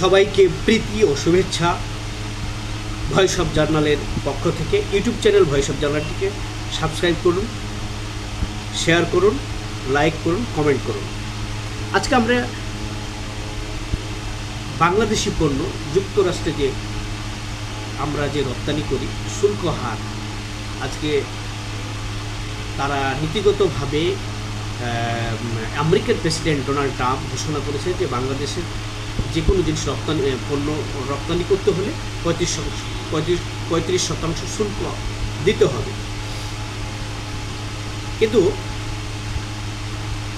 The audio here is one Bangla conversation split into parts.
সবাইকে প্রীতি ও শুভেচ্ছা। ভয়েস অফ জার্নালের পক্ষ থেকে ইউটিউব চ্যানেল ভয়েস অফ জার্নালটিকে সাবস্ক্রাইব করুন শেয়ার করুন লাইক করুন কমেন্ট করুন। আজকে আমরা বাংলাদেশি পণ্য, যুক্তরাষ্ট্রে যে আমরা যে রপ্তানি করি, শুল্ক হার, আজকে তারা নীতিগতভাবে আমেরিকার প্রেসিডেন্ট ডোনাল্ড ট্রাম্প ঘোষণা করেছে যে বাংলাদেশের যে কোনো জিনিস রপ্তানি পণ্য রপ্তানি করতে হলে পঁয়ত্রিশ শতাংশ, পঁয়ত্রিশ পঁয়ত্রিশ শতাংশ শুল্ক দিতে হবে। কিন্তু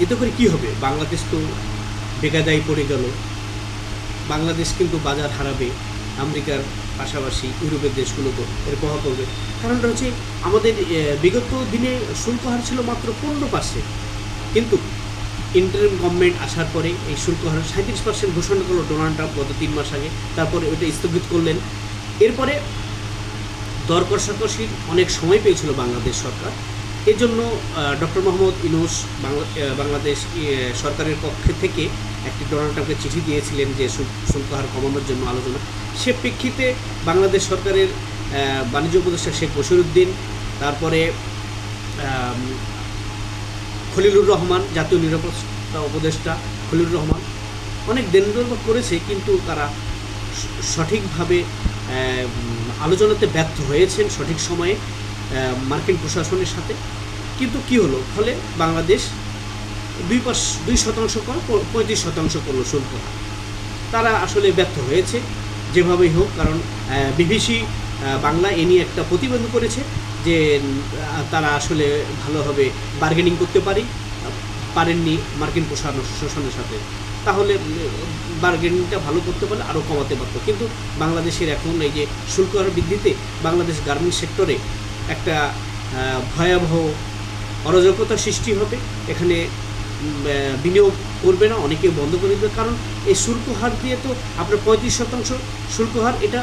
এতে করে কি হবে? বাংলাদেশ তো বেকাদায় পড়ে গেল। বাংলাদেশ কিন্তু বাজার হারাবে, আমেরিকার পাশাপাশি ইউরোপের দেশগুলোকেও এর প্রভাব পড়বে। কারণটা হচ্ছে আমাদের বিগত দিনে শুল্ক হার ছিল মাত্র পনেরো পার্সেন্ট কিন্তু ইন্টারিম গভর্নমেন্ট আসার পরে এই শুল্ক হার সাঁত্রিশ পার্সেন্ট ঘোষণা করল ডোনাল্ড ট্রাম্প গত তিন মাস আগে। তারপরে ওইটা স্থগিত করলেন। এরপরে দর কষাকষির অনেক সময় পেয়েছিল বাংলাদেশ সরকার। এর জন্য ডক্টর মোহাম্মদ ইনুস বাংলা বাংলাদেশ সরকারের পক্ষ থেকে একটি ডোনাল্ড ট্রাম্পকে চিঠি দিয়েছিলেন যে শুল- শুল্ক হার কমানোর জন্য আলোচনা। সে প্রেক্ষিতে বাংলাদেশ সরকারের বাণিজ্য উপদেষ্টা শেখ বশিরুদ্দিন তারপরে খলিলুর রহমান, জাতীয় নিরাপত্তা উপদেষ্টা খলিলুর রহমান। অনেক দেনদর্ব করেছে, কিন্তু তারা সঠিকভাবে আলোচনাতে ব্যর্থ হয়েছেন সঠিক সময়ে মার্কিন প্রশাসনের সাথে। কিন্তু কি হলো? ফলে বাংলাদেশ দুই পাশ, দুই শতাংশ প- পঁয়ত্রিশ শতাংশ করল শুল্ক। তারা আসলে ব্যর্থ হয়েছে, যেভাবেই হোক, কারণ বিবিসি বাংলা এ নিয়ে একটা প্রতিবেদন করেছে যে তারা আসলে ভালোভাবে বার্গেনিং করতে পারি, পারেননি মার্কিন প্রশাসনের সাথে। তাহলে বার্গেনিংটা ভালো করতে পারলে আরও কমাতে পারতো। কিন্তু বাংলাদেশের এখন এই যে শুল্ক হার বৃদ্ধিতে বাংলাদেশ গার্মেন্টস সেক্টরে একটা ভয়াবহ অরাজকতা সৃষ্টি হবে। এখানে বিনিয়োগ করবে না, অনেকে বন্ধ করে দেবে। কারণ এই শুল্ক হার দিয়ে তো আপনার পঁয়ত্রিশ শতাংশ শুল্ক হার, এটা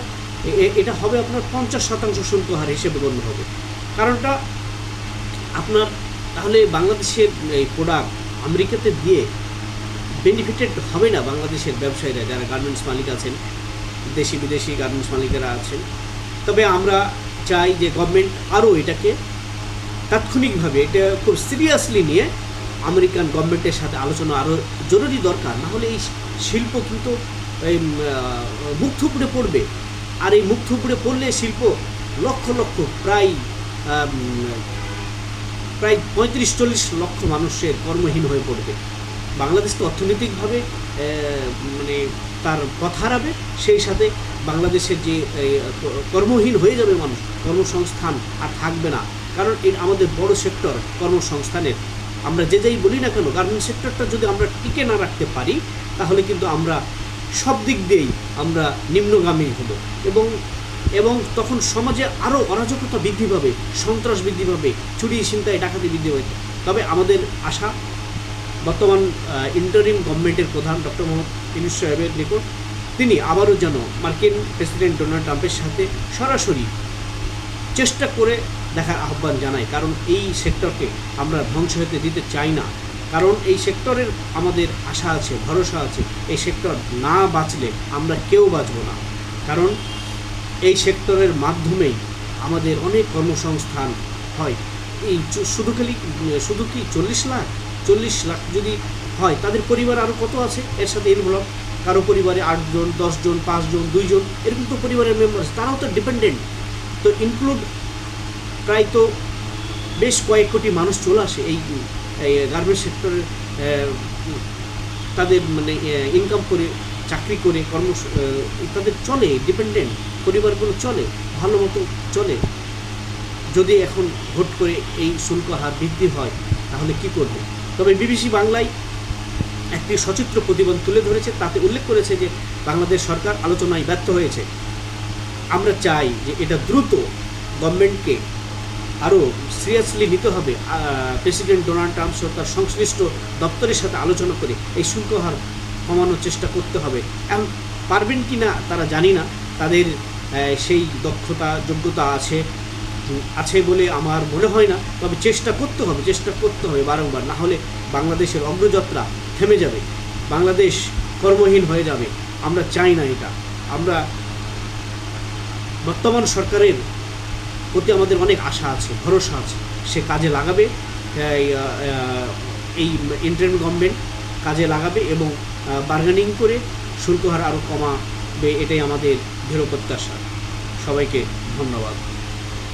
এটা হবে আপনার পঞ্চাশ শতাংশ শুল্ক হার হিসেবে গণ্য হবে। কারণটা আপনার তাহলে বাংলাদেশের, এই প্রোডাক্ট আমেরিকাতে দিয়ে বেনিফিটেড হবে না বাংলাদেশের ব্যবসায়ীরা, যারা গার্মেন্টস মালিক আছেন, দেশি বিদেশি গার্মেন্টস মালিকেরা আছেন। তবে আমরা চাই যে গভর্নমেন্ট আরও এটাকে তাৎক্ষণিকভাবে, এটা খুব সিরিয়াসলি নিয়ে আমেরিকান গভর্নমেন্টের সাথে আলোচনা আরও জরুরি দরকার। না হলে এই শিল্প কিন্তু মুখ থুপড়ে পড়বে। আর এই মুখ থুপড়ে পড়লে শিল্প লক্ষ লক্ষ, প্রায় প্রায় পঁয়ত্রিশ চল্লিশ লক্ষ মানুষের কর্মহীন হয়ে পড়বে। বাংলাদেশ তো অর্থনৈতিকভাবে মানে তার পথ হারাবে, সেই সাথে বাংলাদেশের যে কর্মহীন হয়ে যাবে মানুষ, কর্মসংস্থান আর থাকবে না। কারণ এর আমাদের বড় সেক্টর কর্মসংস্থানের, আমরা যে যাই বলি না কেন গার্মেন্ট সেক্টরটা যদি আমরা টিকে না রাখতে পারি, তাহলে কিন্তু আমরা সব দিক দিয়েই আমরা নিম্নগামী হব। এবং এবং তখন সমাজে আরও অরাজকতা বৃদ্ধি পাবে, সন্ত্রাস বৃদ্ধি পাবে, চুরি চিন্তায় ডাকাতি বৃদ্ধি পাবে। তবে আমাদের আশা, বর্তমান ইন্টারিম গভর্নমেন্টের প্রধান ডক্টর মোহাম্মদ ইনুস সাহেবের নিকট তিনি আবারও যেন মার্কিন প্রেসিডেন্ট ডোনাল্ড ট্রাম্পের সাথে সরাসরি চেষ্টা করে দেখার আহ্বান জানায়, কারণ এই সেক্টরকে আমরা ধ্বংস হতে দিতে চাই না। কারণ এই সেক্টরের আমাদের আশা আছে, ভরসা আছে, এই সেক্টর না বাঁচলে আমরা কেউ বাঁচব না। কারণ এই সেক্টরের মাধ্যমেই আমাদের অনেক কর্মসংস্থান হয়। এই শুধু খালি, শুধু কি চল্লিশ লাখ? চল্লিশ লাখ যদি হয়, তাদের পরিবার আরও কত আছে? এর সাথে ইনভলভ কারও পরিবারে আটজন, দশজন, পাঁচজন, দুইজন, এরকম তো পরিবারের মেম্বার আছে তারাও তো ডিপেন্ডেন্ট তো ইনক্লুড প্রায় তো বেশ কয়েক কোটি মানুষ চলে আসে এই গার্মেন্টস সেক্টরের তাদের মানে ইনকাম করে, চাকরি করে, কর্ম তাদের চলে ডিপেন্ডেন্ট পরিবারগুলো চলে, ভালো মতো চলে। যদি এখন ভোট করে এই শুল্ক হার বৃদ্ধি হয়, তাহলে কি করবে? তবে বিবিসি বাংলায় একটি সচিত্র প্রতিবেদন তুলে ধরেছে, তাতে উল্লেখ করেছে যে বাংলাদেশ সরকার আলোচনায় ব্যর্থ হয়েছে। আমরা চাই যে এটা দ্রুত গভর্নমেন্টকে আরও সিরিয়াসলি নিতে হবে। প্রেসিডেন্ট ডোনাল্ড ট্রাম্প সরকার সংশ্লিষ্ট দপ্তরের সাথে আলোচনা করে এই শুল্ক হার কমানোর চেষ্টা করতে হবে। এখন পারবেন কি না তারা জানি না। তাদের সেই দক্ষতা, যোগ্যতা আছে আছে বলে আমার মনে হয় না। তবে চেষ্টা করতে হবে, চেষ্টা করতে হবে বারংবার। না হলে বাংলাদেশের অগ্রযাত্রা থেমে যাবে। বাংলাদেশ কর্মহীন হয়ে যাবে। আমরা চাই না এটা। আমরা বর্তমান সরকারের প্রতি আমাদের অনেক আশা আছে, ভরসা আছে। সে কাজে লাগাবে, এই ইন্টারিম গভর্নমেন্ট কাজে লাগাবে এবং বার্গেনিং করে শুল্ক হার আরও কমাবে, এটাই আমাদের দৃঢ় প্রত্যাশা সবাইকে ধন্যবাদ।